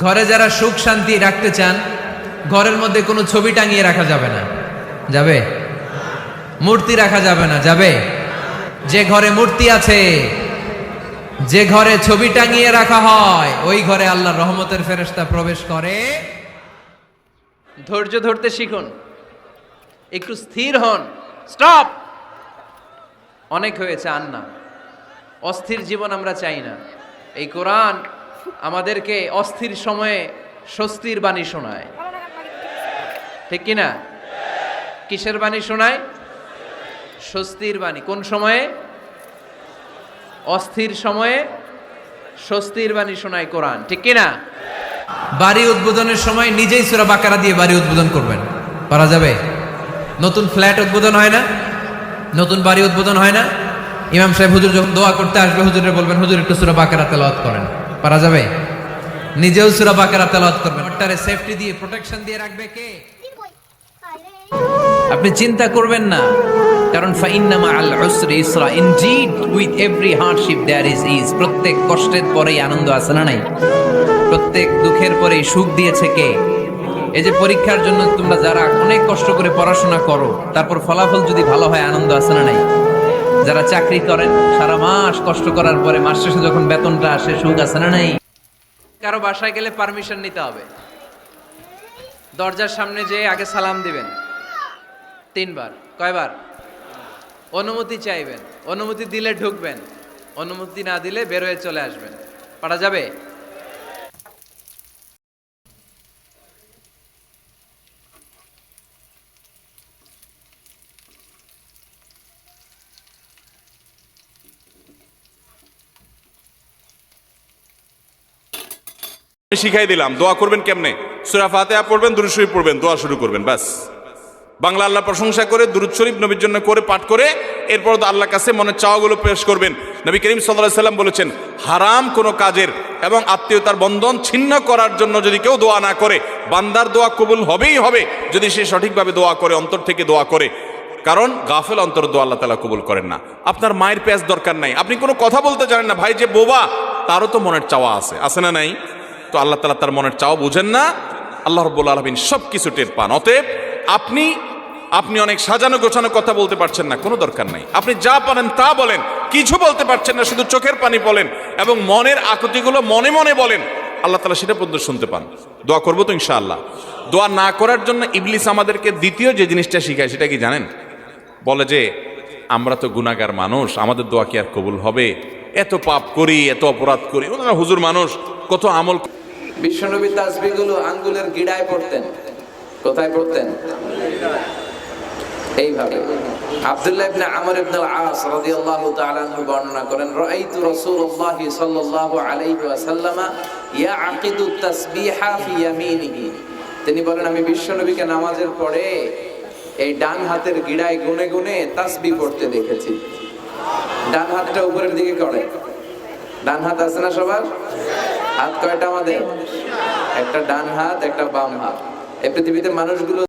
ঘরে যারা সুখ শান্তি রাখতে চান, ঘরের মধ্যে কোনো ছবি টাঙিয়ে রাখা যাবে না। যাবে? মূর্তি রাখা যাবে না, যাবে? যে ঘরে মূর্তি আছে, যে ঘরে ছবি টাঙিয়ে রাখা হয়, ওই ঘরে আল্লাহর রহমতের ফেরেশতা প্রবেশ করে। ধৈর্য ধরতে শিখুন। একটু স্থির হন। স্টপ! অনেক হয়েছে, আন্না। অস্থির জীবন আমরা চাই না। এই কোরআন আমাদেরকে অস্থির সময়ে স্বস্তির বাণী শোনায়। ঠিক কি না কিসের বাণী শোনায়? স্বস্তির বাণী। কোন সময়ে? অস্থির সময়ে স্বস্তির বাণী শোনায় কোরআন। ঠিক কি না বাড়ি উদ্বোধনের সময় নিজেই সুরা বাকারা দিয়ে বাড়ি উদ্বোধন করবেন। পারা যাবে? নতুন ফ্ল্যাট উদ্বোধন হয় না? নতুন বাড়ি উদ্বোধন হয় না? ইমাম সাহেব হুজুর যখন দোয়া করতে আসবে হুজুরে বলবেন, হুজুর, একটু সুরা বাকারা তেলাওয়াত করেন। পারা যাবে? নিজেও সুরা বাকারা তেলাওয়াত করবেন। ওটারে সেফটি দিয়ে প্রোটেকশন দিয়ে রাখবে কে? আপনি চিন্তা করবেন না। কারণ ফাইন্নামা আল উসরি ইসরা। Indeed with every hardship there is is প্রত্যেক কষ্টের পরেই আনন্দ আছে না নাই? প্রত্যেক দুঃখের পরেই সুখ দিয়েছে কে? এই যে পরীক্ষার জন্য তোমরা যারা অনেক কষ্ট করে পড়াশোনা করো, তারপর ফলাফল যদি ভালো হয়, আনন্দ আছে না নাই? যারা চাকরি করেন, সারা মাস কষ্ট করার পরে মাস শেষে যখন বেতনটা আসে, সুখ আছে না নাই? কারও বাসায় গেলে পারমিশন নিতে হবে। দরজার সামনে যে আগে সালাম দিবেন। তিনবার। কয়বার? অনুমতি চাইবেন। অনুমতি দিলে ঢুকবেন। অনুমতি না দিলে বের হয়ে চলে আসবেন। পারা যাবে? শিখাই দিলাম, দোয়া করবেন কেমনে? সুরা ফাতেহা পড়বেন, দুরুদ শরীফ পড়বেন, দোয়া শুরু করবেন, ব্যাস। বাংলা আল্লাহ প্রশংসা করে, দুরুদ শরীফ নবীর জন্য করে, পাঠ করে, এরপর তো আল্লাহর কাছে মনের চাওয়াগুলো পেশ করবেন। নবী করিম সাল্লাহ সাল্লাম বলেছেন, হারাম কোনো কাজের এবং আত্মীয়তার বন্ধন ছিন্ন করার জন্য যদি কেউ দোয়া না করে, বান্দার দোয়া কবুল হবেই হবে যদি সে সঠিকভাবে দোয়া করে, অন্তর থেকে দোয়া করে। কারণ গাফেল অন্তর দোয়া আল্লাহ তালা কবুল করেন না। আপনার মায়ের পেঁয়াজ দরকার নাই। আপনি কোনো কথা বলতে জানেন না, ভাই যে বোবা, তারও তো মনের চাওয়া আছে। আছে না নাই? তো আল্লাহ তালা তার মনের চাও বুঝেন না। আল্লাহ রব্বুল আলমিন সব কিছু টের পান। অতএব আপনি আপনি অনেক সাজানো গোছানো কথা বলতে পারছেন না, কোনো দরকার নাই। আপনি যা পারেন তা বলেন, কিছু বলতে পারছেন না, শুধু চোখের পানি বলেন এবং মনের আকুতিগুলো মনে মনে বলেন। আল্লাহ তালা সেটা পর্যন্ত শুনতে পান। দোয়া করব তো ইনশাআল্লাহ। দোয়া না করার জন্য ইবলিস আমাদেরকে দ্বিতীয় যে জিনিসটা শিখায়, সেটা কি জানেন? বলে যে, আমরা তো গুণাগার মানুষ, আমাদের দোয়া কি আর কবুল হবে? এত পাপ করি, এত অপরাধ করি। হুজুর মানুষ, কত আমল বিশ্বনবী তাসবিগুলো আঙ্গুলের গিড়ায় পড়তেন। কোথায় পড়তেন? এইভাবে। আব্দুল্লাহ ইবনে আমর ইবনে আল-আস রাদিয়াল্লাহু তাআলা আনহু বর্ণনা করেন, রাআইতু রাসূলুল্লাহ সাল্লাল্লাহু আলাইহি ওয়াসাল্লামা ইয়াকিদু তাসবিহা ফি ইয়ামিনিহি। তিনি বলেন, আমি বিশ্বনবীকে নামাজের পরে এই ডান হাতের গিড়ায় গুনে গুনে তাসবিহ পড়তে দেখেছি। ডান হাতটা উপরের দিকে করে। ডান হাত আছে না সবার? হাত কয়টা আমাদের? একটা ডান হাত একটা বাম হাত। এই পৃথিবীতে মানুষগুলো